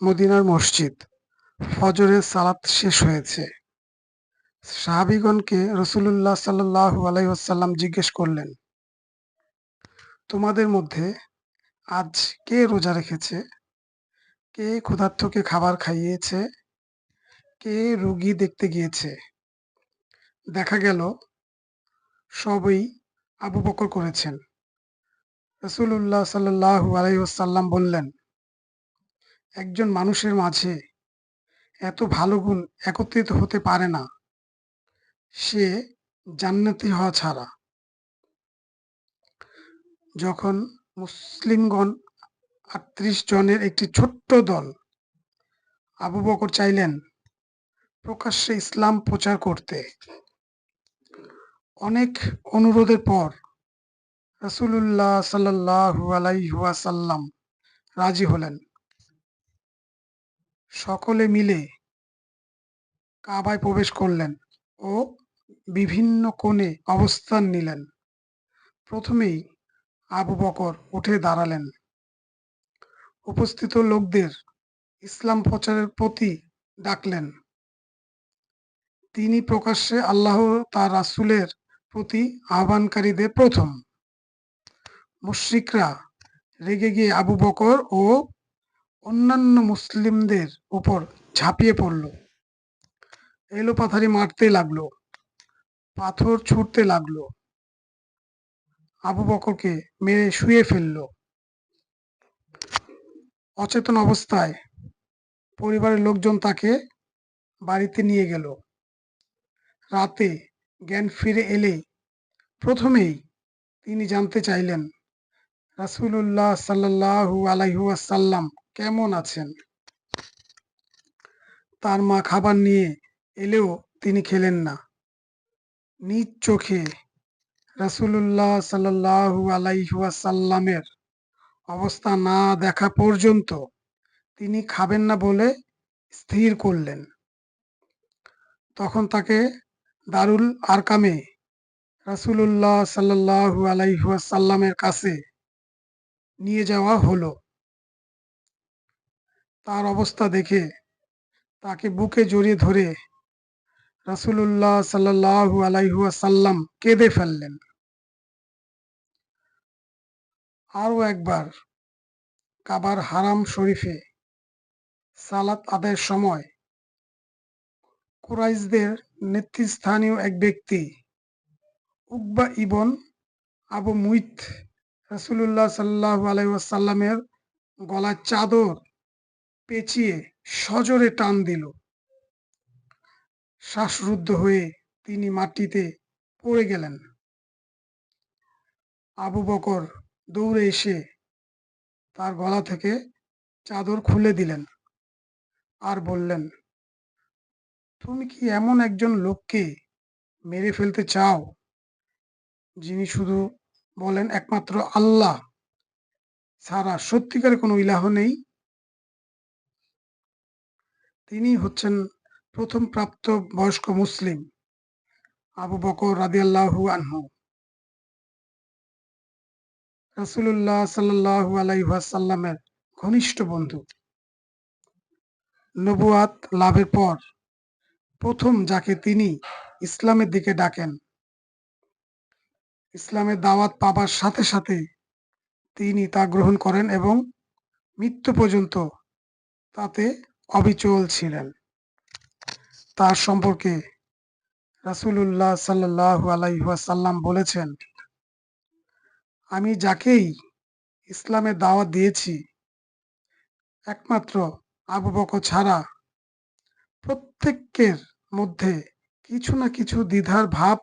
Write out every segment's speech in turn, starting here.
মদিনার মসজিদ। ফজরের সালাত শেষ হয়েছে। সাহাবিগণকে রসুল্লাহ সাল্লাহু আলাইসাল্লাম জিজ্ঞেস করলেন, তোমাদের মধ্যে আজ কে রোজা রেখেছে? কে ক্ষুধার্থকে খাবার খাইয়েছে? কে রুগী দেখতে গিয়েছে? দেখা গেল, সবই আবু বকর করেছেন। রসুল্লাহ সাল্লাহু আলাইসাল্লাম বললেন একজন মানুষের মাঝে এত ভালো গুণ একত্রিত হতে পারে না, সে জান্নাতি হওয়া ছাড়া। যখন মুসলিমগণ আটত্রিশ জনের একটি ছোট্ট দল আবু বকর চাইলেন প্রকাশ্যে ইসলাম প্রচার করতে, অনেক অনুরোধের পর রসুল্লাহ সাল্লাহু আলাইহাসাল্লাম রাজি হলেন। সকলে মিলে কাবায় প্রবেশ করলেন ও বিভিন্ন কোণে অবস্থান নিলেন। প্রথমেই আবু বকর উঠে দাঁড়ালেন। উপস্থিত লোকদের ইসলাম প্রচারের প্রতি ডাকলেন। তিনি প্রকাশ্যে আল্লাহ তার রাসুলের প্রতি আহ্বানকারীদের প্রথম। মুশ্রিকরা রেগে গিয়ে আবু বকর ও অন্যান্য মুসলিমদের উপর ঝাঁপিয়ে পড়ল। এলো পাথারি মারতে লাগল, পাথর ছুটতে লাগল, আবু বকরকে মেরে শুয়ে ফেলল। অচেতন অবস্থায় পরিবারের লোকজন তাকে বাড়িতে নিয়ে গেল। রাতে জ্ঞান ফিরে এলে প্রথমেই তিনি জানতে চাইলেন রাসুল্লাহ সাল্লাহু আলাইহাসাল্লাম কেমন আছেন? তার মা খাবার নিয়ে এলেও তিনি খেলেন না। নিজ চোখে রাসুল্লাহ সাল্লাহু আলাইহাসাল্লামের অবস্থা না দেখা পর্যন্ত তিনি খাবেন না বলে স্থির করলেন। তখন তাকে দারুল আরকামে রাসুল্লাহ সাল্লাহু আলাইহাসাল্লামের কাছে নিয়ে যাওয়া হলো। তার অবস্থা দেখে তাকে বুকে জড়িয়ে ধরে রাসুল্লাহ সাল্লাহু আলাইহাসাল্লাম কেঁদে ফেললেন। আরও একবার কাবার হারাম শরীফে সালাত আদায়ের সময় কুরাইশদের নেতৃস্থানীয় এক ব্যক্তি উকবা ইবন আবু মুইত রাসুল্লাহ সাল্লাহ আলাইসাল্লামের গলার চাদর পেঁচিয়ে সজোরে টান দিল। শ্বাসরুদ্ধ হয়ে তিনি মাটিতে পড়ে গেলেন। আবু বকর দৌড়ে এসে তার গলা থেকে চাদর খুলে দিলেন আর বললেন, তুমি কি এমন একজন লোককে মেরে ফেলতে চাও যিনি শুধু বলেন একমাত্র আল্লাহ ছাড়া সত্যিকারে কোনো ইলাহ নেই। তিনি হচ্ছেন প্রথম প্রাপ্ত বয়স্ক মুসলিম আবু বকর রাদিয়াল্লাহু আনহু। রাসুল্লাহ সাল্লাহু আলাইসাল্লামের ঘনিষ্ঠ বন্ধু। নবুয়াত লাভের পর প্রথম যাকে তিনি ইসলামের দিকে ডাকেন ইসলামের দাওয়াত পাবার সাথে সাথে তিনি তা গ্রহণ করেন এবং মৃত্যু পর্যন্ত তাতে অবিচল ছিলেন। তার সম্পর্কে রাসুল্লাহ সাল্লাহ আলাইসাল্লাম বলেছেন, আমি যাকেই ইসলামের দাওয়াত দিয়েছি, একমাত্র আবু বকর ছাড়া প্রত্যেকের মধ্যে কিছু না কিছু দ্বিধার ভাব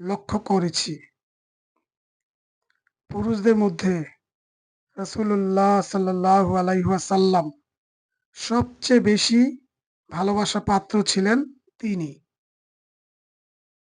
লক্ষ্য করেছি। পুরুষদের মধ্যে রসুল্লাহ সাল্লাহ আলাইহাসাল্লাম সবচেয়ে বেশি ভালোবাসা পাত্র ছিলেন তিনি।